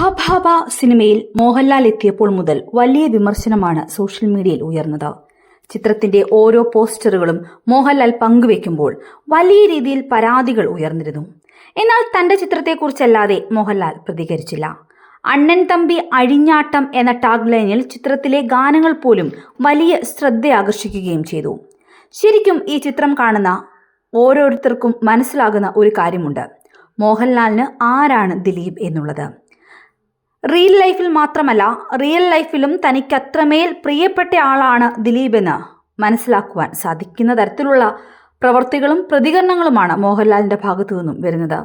ഭാഭാബ സിനിമയിൽ മോഹൻലാൽ എത്തിയപ്പോൾ മുതൽ വലിയ വിമർശനമാണ് സോഷ്യൽ മീഡിയയിൽ ഉയർന്നത്. ചിത്രത്തിന്റെ ഓരോ പോസ്റ്ററുകളും മോഹൻലാൽ പങ്കുവെക്കുമ്പോൾ വലിയ രീതിയിൽ പരാതികൾ ഉയർന്നിരുന്നു. എന്നാൽ തന്റെ ചിത്രത്തെക്കുറിച്ചല്ലാതെ മോഹൻലാൽ പ്രതികരിച്ചില്ല. അണ്ണൻ തമ്പി അഴിഞ്ഞാട്ടം എന്ന ടാഗ് ലൈനിൽ ചിത്രത്തിലെ ഗാനങ്ങൾ പോലും വലിയ ശ്രദ്ധ ആകർഷിക്കുകയും ചെയ്തു. ശരിക്കും ഈ ചിത്രം കാണുന്ന ഓരോരുത്തർക്കും മനസ്സിലാകുന്ന ഒരു കാര്യമുണ്ട്. മോഹൻലാലിന് ആരാണ് ദിലീപ് എന്നുള്ളത്? റിയൽ ലൈഫിൽ മാത്രമല്ല റിയൽ ലൈഫിലും തനിക്ക് അത്രമേൽ പ്രിയപ്പെട്ട ആളാണ് ദിലീപ് എന്ന് മനസ്സിലാക്കുവാൻ സാധിക്കുന്ന തരത്തിലുള്ള പ്രവർത്തികളും പ്രതികരണങ്ങളുമാണ് മോഹൻലാലിന്റെ ഭാഗത്തു നിന്നും വരുന്നത്.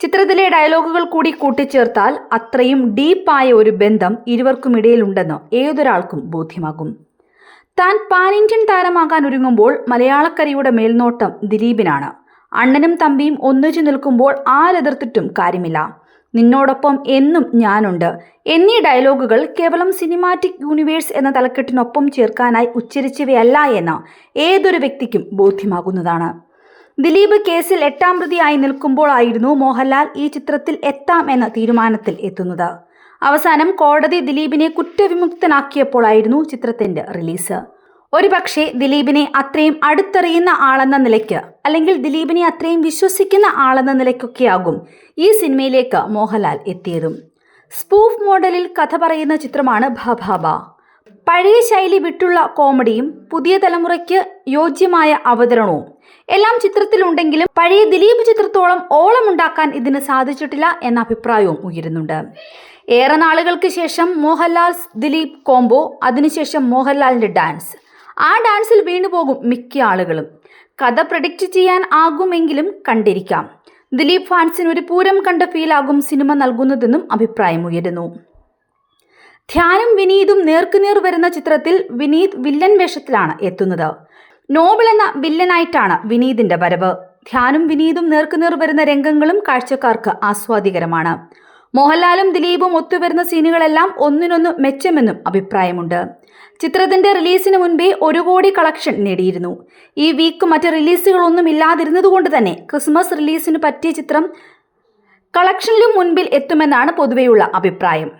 ചിത്രത്തിലെ ഡയലോഗുകൾ കൂടി കൂട്ടിച്ചേർത്താൽ അത്രയും ഡീപ്പായ ഒരു ബന്ധം ഇരുവർക്കുമിടയിലുണ്ടെന്ന് ഏതൊരാൾക്കും ബോധ്യമാകും. താൻ പാൻ ഇന്ത്യൻ താരമാകാൻ ഒരുങ്ങുമ്പോൾ മലയാളക്കരയുടെ മേൽനോട്ടം ദിലീപിനാണ്. അണ്ണനും തമ്പിയും ഒന്നിച്ചു നിൽക്കുമ്പോൾ ആരെതിർത്തിട്ടും കാര്യമില്ല. നിന്നോടൊപ്പം എന്നും ഞാനുണ്ട്. എന്നീ ഡയലോഗുകൾ കേവലം സിനിമാറ്റിക് യൂണിവേഴ്സ് എന്ന തലക്കെട്ടിനൊപ്പം ചേർക്കാനായി ഉച്ചരിച്ചവയല്ല എന്ന് ഏതൊരു വ്യക്തിക്കും ബോധ്യമാകുന്നതാണ്. ദിലീപ് കേസിൽ എട്ടാം പ്രതിയായി നിൽക്കുമ്പോഴായിരുന്നു മോഹൻലാൽ ഈ ചിത്രത്തിൽ എത്താം എന്ന തീരുമാനത്തിൽ എത്തുന്നത്. അവസാനം കോടതി ദിലീപിനെ കുറ്റവിമുക്തനാക്കിയപ്പോഴായിരുന്നു ചിത്രത്തിന്റെ റിലീസ്. ഒരുപക്ഷെ ദിലീപിനെ അത്രയും അടുത്തറിയുന്ന ആളെന്ന നിലയ്ക്ക് അല്ലെങ്കിൽ ദിലീപിനെ അത്രയും വിശ്വസിക്കുന്ന ആളെന്ന നിലയ്ക്കൊക്കെയാകും ഈ സിനിമയിലേക്ക് മോഹൻലാൽ എത്തിയതും. സ്പൂഫ് മോഡലിൽ കഥ പറയുന്ന ചിത്രമാണ് ഭഭാബ പഴയ ശൈലി വിട്ടുള്ള കോമഡിയും പുതിയ തലമുറയ്ക്ക് യോജ്യമായ അവതരണവും എല്ലാം ചിത്രത്തിലുണ്ടെങ്കിലും പഴയ ദിലീപ് ചിത്രത്തോളം ഓളമുണ്ടാക്കാൻ ഇതിന് സാധിച്ചിട്ടില്ല എന്ന അഭിപ്രായവും ഉയരുന്നുണ്ട്. ഏറെ നാളുകൾക്ക് ശേഷം മോഹൻലാൽ ദിലീപ് കോംബോ അതിനുശേഷം മോഹൻലാലിന്റെ ഡാൻസ്. ആ ഡാൻസിൽ വീണുപോകും മിക്ക ആളുകളും. കഥ പ്രഡിക്റ്റ് ചെയ്യാൻ ആകുമെങ്കിലും കണ്ടിരിക്കാം. ദിലീപ് ഫാൻസിന് ഒരു പൂരം കണ്ട ഫീലാകും സിനിമ നൽകുന്നതെന്നും അഭിപ്രായമുയരുന്നു ധ്യാനും വിനീതും നേർക്കുനേർ വരുന്ന ചിത്രത്തിൽ വിനീത് വില്ലൻ വേഷത്തിലാണ് എത്തുന്നത്. നോബിൾ എന്ന വില്ലനായിട്ടാണ് വിനീതിന്റെ വരവ്. ധ്യാനും വിനീതും നേർക്കുനേർ വരുന്ന രംഗങ്ങളും കാഴ്ചക്കാർക്ക് ആസ്വാദികരമാണ്. മോഹൻലാലും ദിലീപും ഒത്തുവരുന്ന സീനുകളെല്ലാം ഒന്നിനൊന്ന് മെച്ചമെന്നും അഭിപ്രായമുണ്ട്. ചിത്രത്തിന്റെ റിലീസിന് മുൻപേ ഒരു കോടി കളക്ഷൻ നേടിയിരുന്നു. ഈ വീക്ക് മറ്റ് റിലീസുകളൊന്നും ഇല്ലാതിരുന്നതുകൊണ്ട് തന്നെ ക്രിസ്മസ് റിലീസിന് പറ്റിയ ചിത്രം കളക്ഷനിലും മുൻപിൽ എത്തുമെന്നാണ് പൊതുവെയുള്ള അഭിപ്രായം.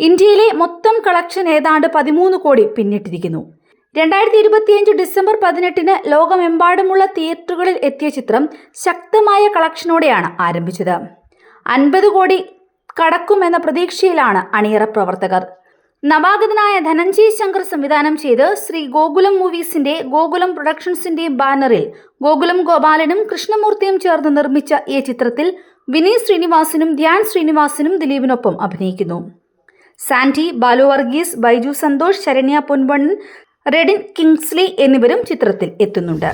ഇന്ത്യയിലെ മൊത്തം കളക്ഷൻ ഏതാണ്ട് പതിമൂന്ന് കോടി പിന്നിട്ടിരിക്കുന്നു. രണ്ടായിരത്തി ഇരുപത്തിയഞ്ച് ഡിസംബർ പതിനെട്ടിന് ലോകമെമ്പാടുമുള്ള തിയേറ്ററുകളിൽ എത്തിയ ചിത്രം ശക്തമായ കളക്ഷനോടെയാണ് ആരംഭിച്ചത്. അൻപത് കോടി കടക്കുമെന്ന പ്രതീക്ഷയിലാണ് അണിയറ പ്രവർത്തകർ. നവാഗതനായ ധനഞ്ജയ് ശങ്കർ സംവിധാനം ചെയ്ത് ശ്രീ ഗോകുലം മൂവീസിന്റെ ഗോകുലം പ്രൊഡക്ഷൻസിന്റെ ബാനറിൽ ഗോകുലം ഗോപാലനും കൃഷ്ണമൂർത്തിയും ചേർന്ന് നിർമ്മിച്ച ഈ ചിത്രത്തിൽ വിനീത് ശ്രീനിവാസനും ധ്യാൻ ശ്രീനിവാസനും ദിലീപിനൊപ്പം അഭിനയിക്കുന്നു. സാൻഡി ബാലു വർഗീസ് ബൈജു സന്തോഷ് ശരണ്യ പൊൻവണ്ണൻ റെഡിൻ കിങ്സ്ലി എന്നിവരും ചിത്രത്തിൽ എത്തുന്നുണ്ട്.